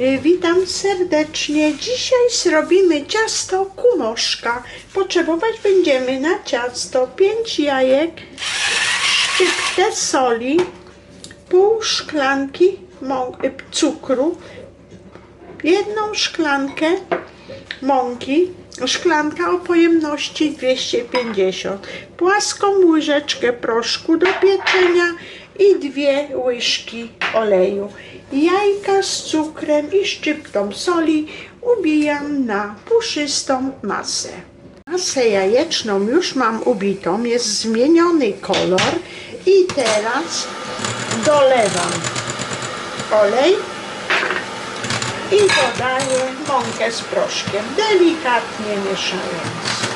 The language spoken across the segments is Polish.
Y, Witam serdecznie. Dzisiaj zrobimy ciasto kumoszka. Potrzebować będziemy na ciasto 5 jajek, szczyptę soli, pół szklanki y, cukru, jedną szklankę mąki, szklanka o pojemności 250, płaską łyżeczkę proszku do pieczenia i dwie łyżki oleju. Jajka z cukrem i szczyptą soli ubijam na puszystą masę. Masę jajeczną już mam ubitą, jest zmieniony kolor i teraz dolewam olej i dodaję mąkę z proszkiem, delikatnie mieszając.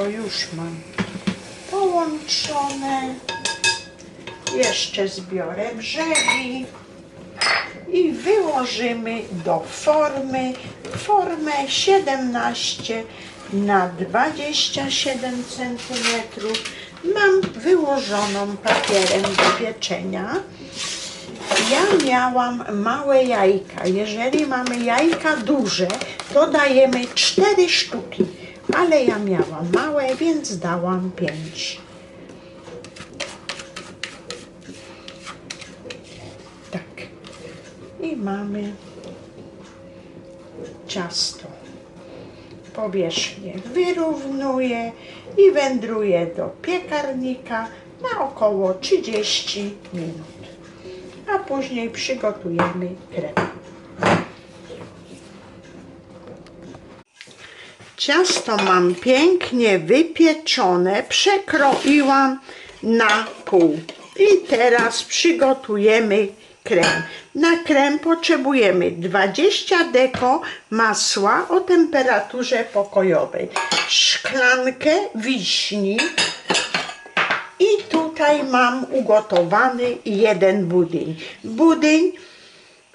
Ciasto już mam połączone. Jeszcze zbiorę brzegi i wyłożymy do formy formę 17 na 27 cm. Mam wyłożoną papierem do pieczenia. Ja miałam małe jajka. Jeżeli mamy jajka duże, to dajemy 4 sztuki, ale ja miałam małe, więc dałam 5. Tak. I mamy ciasto. Powierzchnię wyrównuję i wędruje do piekarnika na około 30 minut. A później przygotujemy krem. Ciasto mam pięknie wypieczone, przekroiłam na pół. I teraz przygotujemy krem. Na krem potrzebujemy 20 deko masła o temperaturze pokojowej, szklankę wiśni i tutaj mam ugotowany jeden budyń. Budyń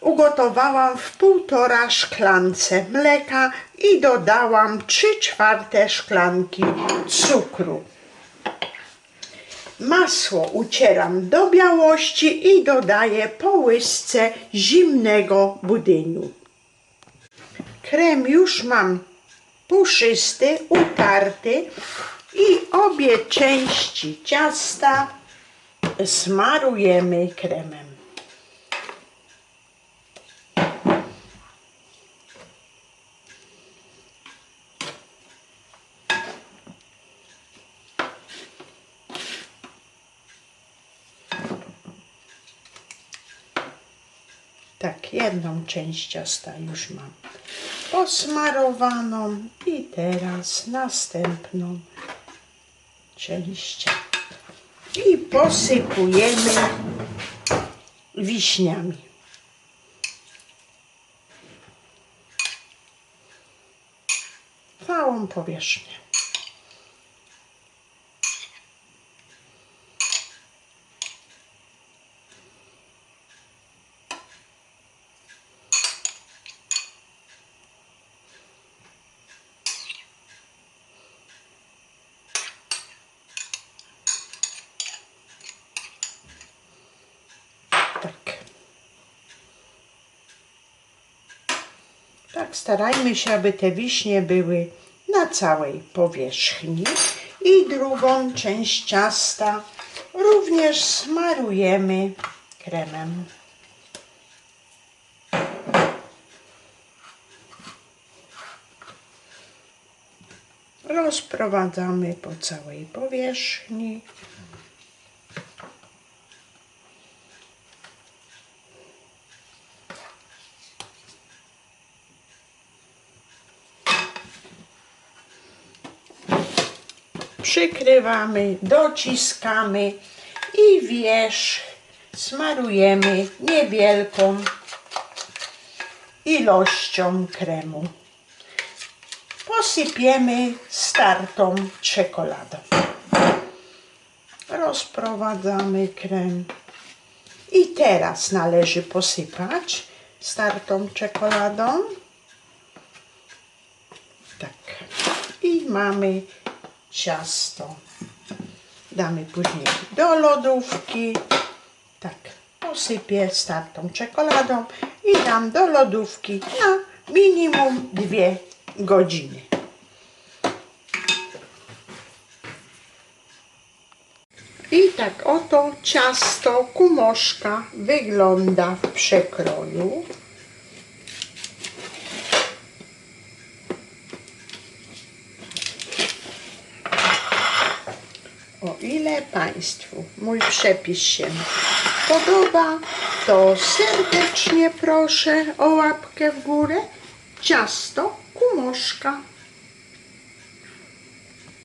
ugotowałam w półtora szklance mleka i dodałam 3 czwarte szklanki cukru. Masło ucieram do białości i dodaję po łyżce zimnego budyniu. Krem już mam puszysty, utarty i obie części ciasta smarujemy kremem. Tak, jedną część ciasta już mam posmarowaną i teraz następną część. I posypujemy wiśniami. Całą powierzchnię. Tak. Tak, starajmy się, aby te wiśnie były na całej powierzchni. I drugą część ciasta również smarujemy kremem. Rozprowadzamy po całej powierzchni. Przykrywamy, dociskamy i wierzch smarujemy niewielką ilością kremu. Posypiemy startą czekoladą. Rozprowadzamy krem. I teraz należy posypać startą czekoladą. Tak. I mamy ciasto. Damy później do lodówki. Tak. Posypię startą czekoladą i dam do lodówki na minimum dwie godziny. I tak oto ciasto kumoszka wygląda w przekroju. O ile Państwu mój przepis się podoba, to serdecznie proszę o łapkę w górę. Ciasto kumoszka.